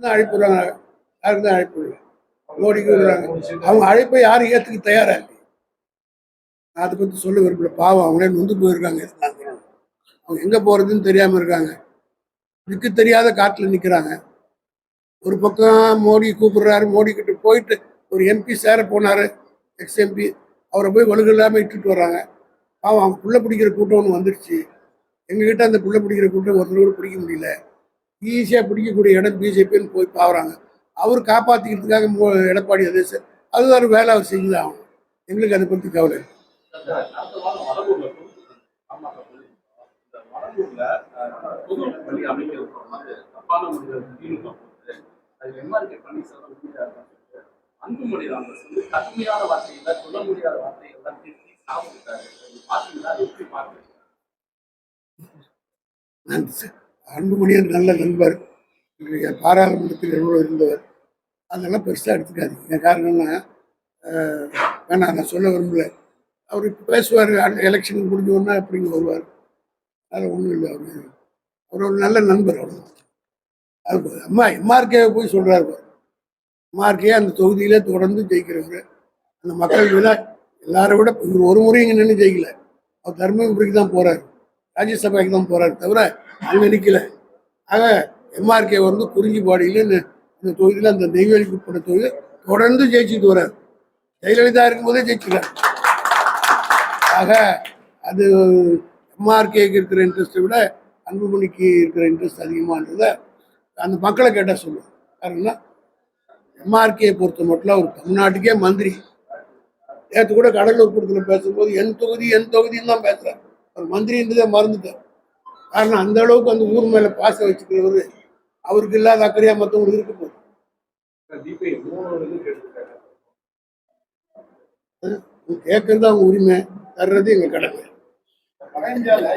தான் அழைப்பு விடுறாங்க யாருக்கு தான் அழைப்பு இல்லை. மோடிக்கு விடுறாங்க. அவங்க அழைப்பை யாரும் ஏற்றுக்க தயாரா இல்லை நான் அதை பற்றி சொல்ல விரும்பல. பாவம் அவங்களே நொந்து போயிருக்காங்க. இருந்தாங்க. அவங்க எங்கே போகிறதுன்னு தெரியாமல் இருக்காங்க. இதுக்கு தெரியாத காட்டில் நிற்கிறாங்க ஒரு பக்கம் மோடி கூப்பிடுறாரு. மோடி கிட்ட போயிட்டு ஒரு எம்பி சேர போனார். எக்ஸ் எம்பி அவரை போய் வலுகு இல்லாமல் இட்டுட்டு வர்றாங்க. பாவம் அவங்க புள்ள பிடிக்கிற கூட்டம் ஒன்று வந்துடுச்சு எங்ககிட்ட அந்த புள்ள பிடிக்கிற கூட்டம் ஒருத்தர் கூட பிடிக்க முடியல. ஈஸியாக பிடிக்கக்கூடிய இடம் பிஜேபின்னு போய் பாக்குறாங்க. அவர் காப்பாற்றிக்கிறதுக்காக எடப்பாடி அதே சார். அது ஒரு வேலை அவர் செஞ்சுதான் ஆகணும். எங்களுக்கு அதை பற்றி கவலை நன்றி சார். வாரம் அன்புமணியன் நல்ல நண்பர் இன்றைய பாராளுமன்றத்தில் எவ்வளோ இருந்தவர் அதெல்லாம் பெருசாக எடுத்துக்காதீங்க. காரணம்னா வேணாம் நான் சொல்ல விரும்பல. அவர் இப்போ பேசுவார் எலெக்ஷன் முடிஞ்சோன்னா உடனே அப்படிங்க வருவார். அதில் ஒன்றும் இல்லை அவர். அவர் ஒரு நல்ல நண்பர் அவர். அது அம்மா எம்ஆர்கே போய் சொல்கிறாரு எம்ஆர்கே அந்த தொகுதியிலே தொடர்ந்து ஜெயிக்கிறவர். அந்த மக்கள் விட எல்லாரும் விட இவர் ஒரு முறை இங்கே நின்று ஜெயிக்கல. அவர் தர்மபுரிக்கு தான் போகிறார் ராஜ்யசபாக்கு தான் போறாரு தவிர அங்க நிக்கல. ஆக எம்ஆர்கே வந்து குறிஞ்சிப்பாடியில் இந்த இந்த தொகுதியில் அந்த நெய்வேலிக்கு போன தொகுதியில் தொடர்ந்து ஜெயிச்சுட்டு வர்றார் ஜெயலலிதா இருக்கும்போதே ஜெயிச்சுக்கிறார் ஆக அது எம்ஆர்கேக்கு இருக்கிற இன்ட்ரெஸ்ட்டை விட அன்புமணிக்கு இருக்கிற இன்ட்ரெஸ்ட் அதிகமானதை அந்த மக்களை கேட்டால் சொல்லுவேன் காரணம்னா எம்ஆர்கே பொறுத்த மட்டும் அவர் தமிழ்நாட்டுக்கே மந்திரி. நேற்று கூட கடலூர் கூட்டத்தில் பேசும்போது என் தொகுதி என் தொகுதின்னு தான் பேசுகிறார் அவர் மந்திரின்றதே மறந்துட்டார் காரணம் அந்த அளவுக்கு அந்த ஊர் மேல பாசம் வச்சுக்கிறவர் அவருக்கு இல்லாத அக்கறையா மற்றவங்களுக்கு இருக்க போகுது. கேட்கறது அவங்க உரிமை தர்றது எங்க கடமை. வடஇந்தியாவில்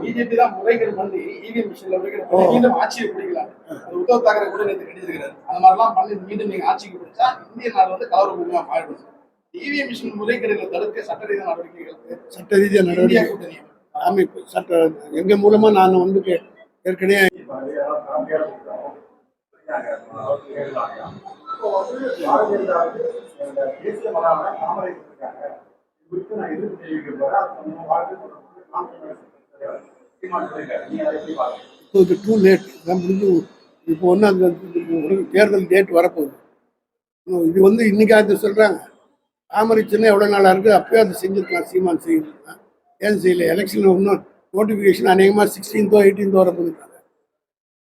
பிஜேபி தான் முறைகேடு பண்ணி இவிஎம் மிஷின்ல முறைகேடு மீண்டும் ஆட்சியை பிடிக்கலாம் அது உத்தவ் தாக்கரே கூட நேற்று கண்டிருக்கிறார் அந்த மாதிரிலாம் பண்ணி மீண்டும் நீங்க ஆட்சிக்கு பிடிச்சா இந்திய நாடு வந்து கலவர பூமியா மாறிடும் இவிஎம் மிஷின் முறைகேடுகளை தடுக்க சட்ட ரீதியான நடவடிக்கைகளுக்கு சட்ட ரீதியா இந்தியா நடவடிக்கை. கூட்டணி அமைப்பு சட்ட எங்க மூலமா நான் வந்து ஏற்கனவே தேசிய மகாண தாமரை இருக்காங்க குறித்து நான் எதிர்ப்பு தெரிவிக்க இப்போ டூ லேட் தான் முடிஞ்சு இப்போ ஒன்று அந்த ஒரு தேர்தல் டேட் வரப்போகுது. இது வந்து இன்னைக்காவது சொல்றாங்க. சொல்கிறாங்க சின்ன எவ்வளோ நாளாக இருக்குது அப்போயே அதை செஞ்சுருக்கலாம் சீமான் செய்யணும் ஏன் செய்யலை? எலெக்ஷன் இன்னும் நோட்டிஃபிகேஷன் அநேகமாக சிக்ஸ்டீன்த்தோ எயிட்டீன்த்தோ வர போயிருக்காங்க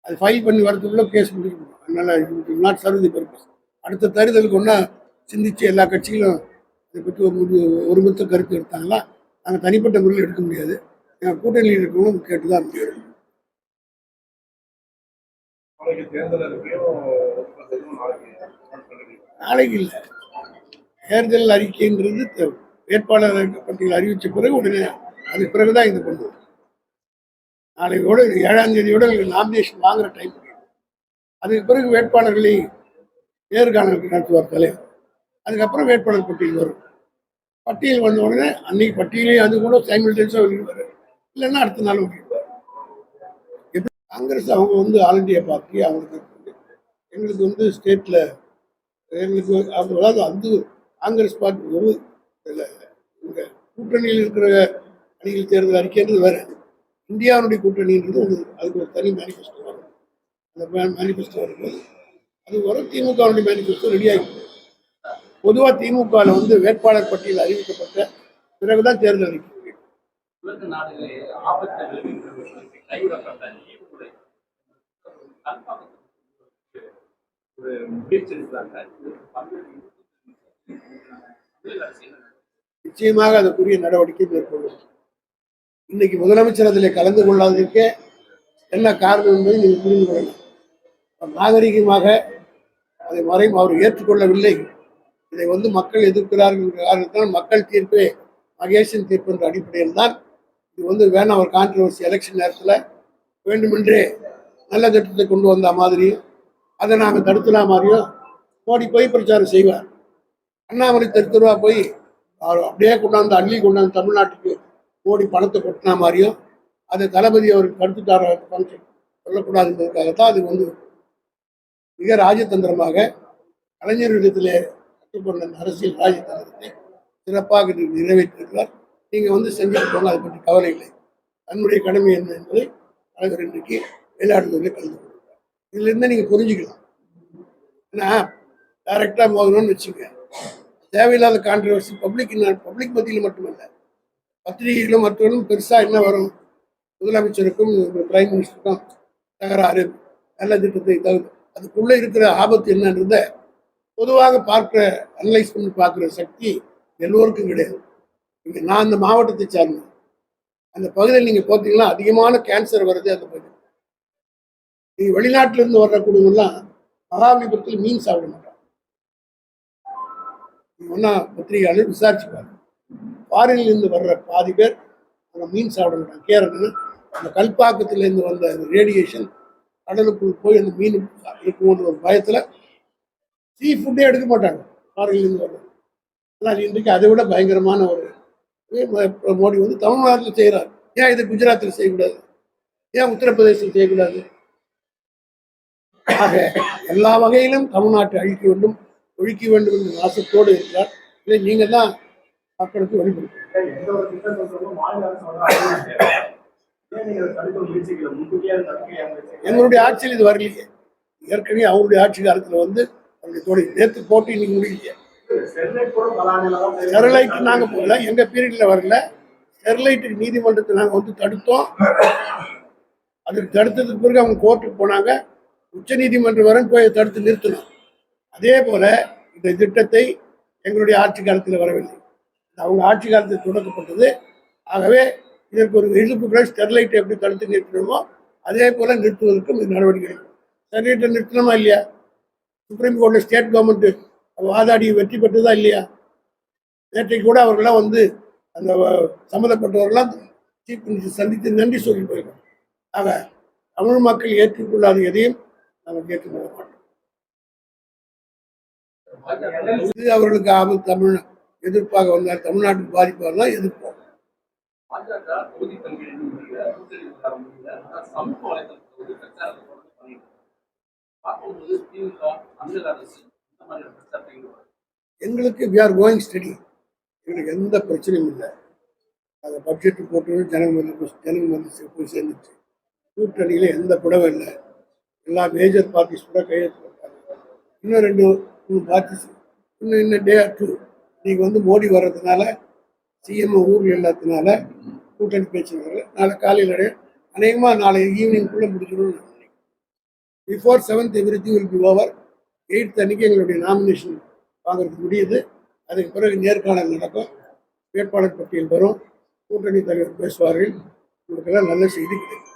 அது ஃபைல் பண்ணி வரதுக்குள்ளே கேஸ் முடிக்கணும் அதனால நாட் சர்வ் தி பர்பஸ் அடுத்த தேர்தலுக்கு ஒன்றா சிந்திச்சு எல்லா கட்சிகளும் இதை பற்றி ஒரு முடிவு ஒருமித்த கருத்து எடுத்தாங்களா? நாங்கள் தனிப்பட்ட முறையில் எடுக்க முடியாது. கூட்டணியில் இருக்கவங்களும் கேட்டு தான் முடியும் நாளைக்கு இல்லை. தேர்தல் அறிக்கைன்றது வேட்பாளர் பட்டியல் அறிவிச்ச பிறகு உடனே அதுக்கு பிறகுதான் இது பண்ணுவோம் நாளையோட ஏழாம் தேதியோட நாமினேஷன் வாங்குற டைம் அதுக்கு பிறகு வேட்பாளர்களை நேர்காணல் நடத்துவார் தலைவர். அதுக்கப்புறம் வேட்பாளர் பட்டியல் வரும். பட்டியல் வந்த உடனே அன்னைக்கு பட்டியலே அது கூட சைமில்டேன்ஸாக வெளியிடுவார் இல்லைன்னா அடுத்த நாள் வெளியிடுவார் எப்படி காங்கிரஸ் அவங்க வந்து ஆல் இண்டியா பார்ட்டி அவங்களுக்கு எங்களுக்கு வந்து ஸ்டேட்டில் எங்களுக்கு அதாவது அந்த காங்கிரஸ் பார்ட்டி ஒரு இல்லை இந்த கூட்டணியில் இருக்கிற அணிகள் தேர்தல் அறிக்கைன்றது வேற. இந்தியாவுடைய கூட்டணின்றது ஒரு அதுக்கு ஒரு தனி மேனிஃபெஸ்டோ வரும். அந்த மேனிஃபெஸ்டோ வரும்போது அது வரும். திமுகவுடைய மேனிஃபெஸ்டோ ரெடி பொதுவாக திமுகவில் வந்து வேட்பாளர் பட்டியல் அறிவிக்கப்பட்ட பிறகுதான் தேர்தல் அறிக்கை. உலக நாடுகளில் ஆபத்தை ஒரு முயற்சி நிச்சயமாக அதற்குரிய நடவடிக்கை மேற்கொள்ளும் இன்னைக்கு முதலமைச்சர் அதில் கலந்து கொள்ளாததற்கே என்ன காரணம் என்பதை நீங்கள் புரிந்து கொள்ளலாம். நாகரிகமாக அதை மறை அவர் ஏற்றுக்கொள்ளவில்லை. இதை வந்து மக்கள் எதிர்க்கிறார்கள் என்ற காரணத்தால் மக்கள் தீர்ப்பே மகேஷின் தீர்ப்பு என்ற அடிப்படையில் தான் இது வந்து வேணாம் ஒரு கான்ட்ரவர்சி எலெக்ஷன் நேரத்தில் வேண்டுமென்றே நல்ல திட்டத்தை கொண்டு வந்த மாதிரியும் அதை நாங்கள் தடுத்துனா மாதிரியும் மோடி போய் பிரச்சாரம் செய்வார். அண்ணாமலை தெரு போய் அவர் அப்படியே கொண்டாந்து அள்ளி கொண்டாந்து தமிழ்நாட்டுக்கு மோடி பணத்தை கொட்டினா மாதிரியும் அதை தளபதி அவருக்கு கடுத்துட்டார ஃபங்க்ஷன் சொல்லக்கூடாதுன்றதுக்காகத்தான் அது வந்து மிக ராஜதந்திரமாக கலைஞர்களிடத்திலே கற்றுக்கொண்ட அரசியல் ராஜதந்திரத்தை சிறப்பாக நிறைவேற்றியிருக்கிறார். நீங்கள் வந்து செஞ்சுட்டு அதை பற்றி கவலை இல்லை. தன்னுடைய கடமை என்ன என்பதை தலைவர் இன்றைக்கு விளையாடுவதில் கலந்து கொள்கிறார். இதுலேருந்து நீங்கள் புரிஞ்சுக்கலாம். ஏன்னா டைரெக்டாக மோதணும்னு வச்சுங்க. தேவையில்லாத கான்ட்ரவர்சி பப்ளிக் பப்ளிக் மத்தியில் மட்டுமல்ல. பத்திரிகைகளும் மற்றவர்களும் பெருசாக என்ன வரும்? முதலமைச்சருக்கும் பிரைம் மினிஸ்டருக்கும் தகராறு நல்ல திட்டத்தை தவிர அதுக்குள்ளே இருக்கிற ஆபத்து என்னன்றத பொதுவாக பார்க்குற அனலைஸ் பண்ணி பார்க்குற சக்தி எல்லோருக்கும் கிடையாது. நான் அந்த மாவட்டத்தை சார்ந்தேன் அந்த பகுதியில் நீங்கள் பார்த்தீங்கன்னா அதிகமான கேன்சர் வருது அந்த பகுதி நீங்கள் வெளிநாட்டிலிருந்து வர்ற குடும்பம்லாம் மகாபலிபுரத்தில் மீன் சாப்பிட மாட்டாங்க. ஒன்றா பத்திரிகையாளர் விசாரிச்சு பாருங்க. ஃபாரின்ல இருந்து வர்ற பாதி பேர் அந்த மீன் சாப்பிட மாட்டாங்க. கேரளம் அந்த கல்பாக்கத்துலேருந்து வந்த அந்த ரேடியேஷன் கடலுக்குள் போய் அந்த மீன் இருக்கும்போது ஒரு பயத்தில் சீ ஃபுட்டே எடுக்க மாட்டாங்க. ஃபாரின்லேருந்து வர்றது. ஆனால் இன்றைக்கு அதை விட பயங்கரமான ஒரு மோடி வந்து தமிழ்நாட்டில் செய்கிறார்? ஏன் இது குஜராத்தில் செய்யக்கூடாது? ஏன் உத்தரப்பிரதேசத்தில் செய்யக்கூடாது? ஆக எல்லா வகையிலும் தமிழ்நாட்டை அழிக்க வேண்டும் ஒழிக்க வேண்டும் என்ற நாசத்தோடு இருக்கிறார். இதை நீங்கள் தான் மக்களுக்கு நீங்க முயற்சி எங்களுடைய ஆட்சியில் இது வரலையே. ஏற்கனவே அவருடைய ஆட்சி காலத்தில் வந்து அவருடைய தொழில் நேற்று போட்டு இன்னைக்கு முடியலையே. ஸ்டெர்லைட் நாங்கள் போகல. எங்கள் பீரியடில் வரல. ஸ்டெர்லைட்டுக்கு நீதிமன்றத்தை நாங்கள் வந்து தடுத்தோம். அதுக்கு தடுத்ததுக்கு பிறகு அவங்க கோர்ட்டுக்கு போனாங்க. உச்ச நீதிமன்றம் வரை போய் தடுத்து நிறுத்தணும். அதே போல இந்த திட்டத்தை எங்களுடைய ஆட்சி காலத்தில் வரவில்லை. அவங்க ஆட்சி காலத்தில் தொடக்கப்பட்டது. ஆகவே இதற்கு ஒரு எதிர்ப்புகளை ஸ்டெர்லைட்டை எப்படி தடுத்து நிறுத்தணுமோ அதே போல நிறுத்துவதற்கும் இது நடவடிக்கை ஸ்டெர்லைட்டை நிறுத்தணுமா இல்லையா? சுப்ரீம் கோர்ட்டில் ஸ்டேட் கவர்மெண்ட் வாதாடி வெற்றி பெற்றதா இல்லையா? நேற்றைக்கு கூட அவர்களாம் வந்து அந்த வ- சம்மந்தப்பட்டவர்களாம் சீஃப் மினிஸ்டர் சந்தித்து நன்றி சொல்லி போயிருக்கோம் ஆக தமிழ் மக்கள் ஏற்றுக்கொள்ளாத எதையும் நாங்கள் ஏற்றுக்கொள்ள மாட்டோம். இது அவர்களுக்கு ஆபத்து. தமிழ் எதிர்ப்பாக வந்தால் தமிழ்நாட்டுக்கு பாதிப்பாக தான் எதிர்ப்போம். பாஜக எங்களுக்கு வி ஆர் கோயிங் ஸ்டடி எங்களுக்கு எந்த பிரச்சனையும் இல்லை. அதை பட்ஜெட்டு போட்டு ஜனங்க வந்து ஜனங்க வந்து போய் சேர்ந்துச்சு. கூட்டணியில் எந்த புடவை இல்லை. எல்லா மேஜர் பார்ட்டிஸ் கூட கையெழுத்து போட்டாங்க. இன்னும் ரெண்டு மூணு பார்ட்டிஸ் இன்னும் இன்னும் டே ஆர் டூ நீங்கள் வந்து மோடி வர்றதுனால சிஎம் ஊரில் இல்லாததுனால கூட்டணி பேச்சு நாளை காலையில் அநேகமாக நாளை ஈவினிங்குள்ளே முடிச்சிடணும்னு நான் நினைக்கிறேன் before seventh everything will be over eighth அன்னைக்கு எங்களுடைய நாமினேஷன் வாங்குறது முடியுது. அதுக்கு பிறகு நேர்காணல் நடக்கும். வேட்பாளர் பட்டியல் வரும். கூட்டணி தலைவர் பேசுவார்கள். உங்களுக்கெல்லாம் நல்ல செய்தி கிடைக்கும்.